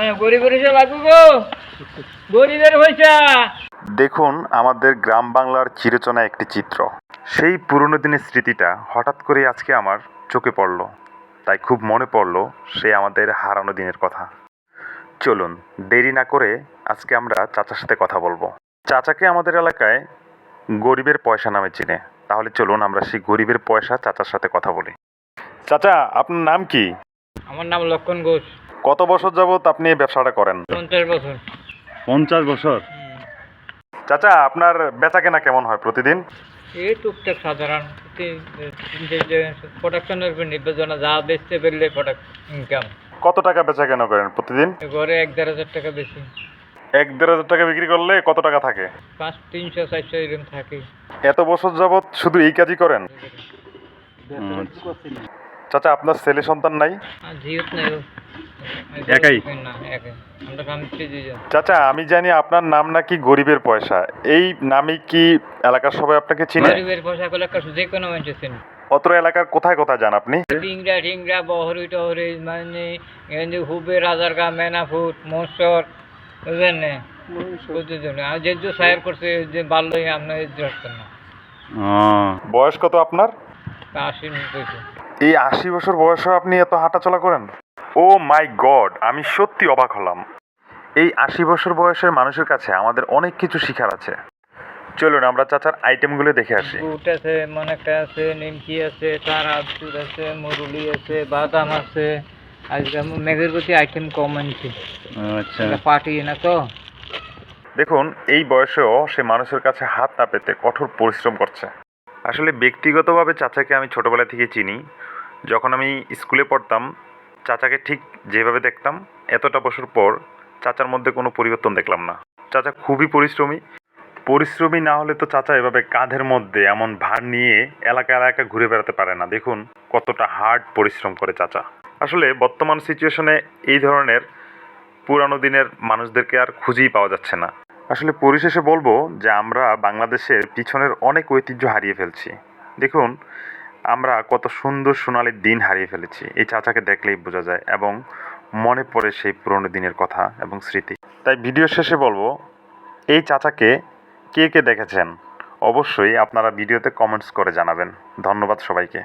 হ্যাঁ গরিবের হিসাব লাগবে গো। গরিবের পয়সা। দেখুন আমাদের গ্রাম বাংলার চিরচেনা একটি চিত্র। সেই পুরনো দিনের স্মৃতিটা হঠাৎ করে আজকে আমার চোখে পড়ল। তাই খুব মনে পড়ল সে আমাদের হারানো দিনের কথা। চলুন দেরি না করে আজকে আমরা চাচার সাথে কথা বলব। চাচাকে আমাদের এলাকায় গরিবের পয়সা নামে চিনে। তাহলে চলুন আমরা সেই গরিবের পয়সা চাচার সাথে কথা বলি। চাচা আপনার নাম কি? আমার নাম লক্ষণ ঘোষ। কত বছর যাবত আপনি এই ব্যবসাটা করেন? পঞ্চাশ বছর। পঞ্চাশ বছর? চাচা আপনার বেচা কেনা কেমন হয় প্রতিদিন? এই টুকটাক সাধারণ প্রোডাকশনের উপর নির্বাচনা যা বেচতে পারলে প্রোডাক্ট ইনকাম কত টাকা বেচা কেনা করেন প্রতিদিন? ঘরে এক দেড় হাজার টাকা বেশি। এক দেড় হাজার টাকা বিক্রি করলে কত টাকা থাকে? পাঁচ তিনশো চারশো এরকম থাকে। এত বছর যাবত শুধু এই কাজই করেন? চাচা আপনার ছেলে সন্তান নাই। একাই? চাচা আমি জানি আপনার নাম নাকি গরিবের পয়সা। এই নামে কি এলাকার সবাই আপনাকে চিনে? গরিবের পয়সা একটা যে কোনো চেনে অত্র এলাকার কোথায় কোথায় যান আপনি? টিংরা টিংরা বহরি টহরি মানে হুবে রাজারগা মেনাফুট মসর বুঝলেন না? আর যে যে সায়ার করছে যে বাল্য আপনার বয়স কত আপনার? আশি এই আশি বছর বয়সে আপনি এত হাঁটাচলা করেন? ও মাই গড আমি সত্যি অবাক হলাম। এই আশি বছর বয়সের মানুষের কাছে আমাদের অনেক কিছু শিখার আছে। চলুন আমরা চাচার আইটেমগুলো দেখে আসি। বুট আছে মনেকা আছে নিমকি আছে তার আবসুর আছে মুরুলি আছে বাদাম আছে। আজকে মেঘের প্রতি আইটেম কম আনছি। আচ্ছা। পার্টি না তো? দেখুন এই বয়সেও সে মানুষের কাছে হাত না পেতে কঠোর পরিশ্রম করছে। আসলে ব্যক্তিগতভাবে চাচাকে আমি ছোটোবেলা থেকে চিনি। যখন আমি স্কুলে পড়তাম, চাচাকে ঠিক যেভাবে দেখতাম, এতটা বছর পর চাচার মধ্যে কোনো পরিবর্তন দেখলাম না। চাচা খুবই পরিশ্রমী। পরিশ্রমী না হলে তো চাচা এভাবে কাঁধের মধ্যে এমন ভার নিয়ে এলাকা এলাকা ঘুরে বেড়াতে পারে না। দেখুন, কতটা হার্ড পরিশ্রম করে চাচা। আসলে বর্তমান সিচুয়েশনে এই ধরনের পুরানো দিনের মানুষদেরকে আর খুঁজেই পাওয়া যাচ্ছে না। আসলে পরিশেষে বলব যে আমরা বাংলাদেশের পিছনের অনেক ঐতিহ্য হারিয়ে ফেলছি। দেখুন, আমরা কত সুন্দর সোনালি দিন হারিয়ে ফেলেছি। এই চাচাকে দেখলেই বোঝা যায় এবং মনে পড়ে সেই পুরনো দিনের কথা এবং স্মৃতি। তাই ভিডিও শেষে বলব, এই চাচাকে কে কে দেখেছেন? অবশ্যই আপনারা ভিডিওতে কমেন্টস করে জানাবেন। ধন্যবাদ সবাইকে।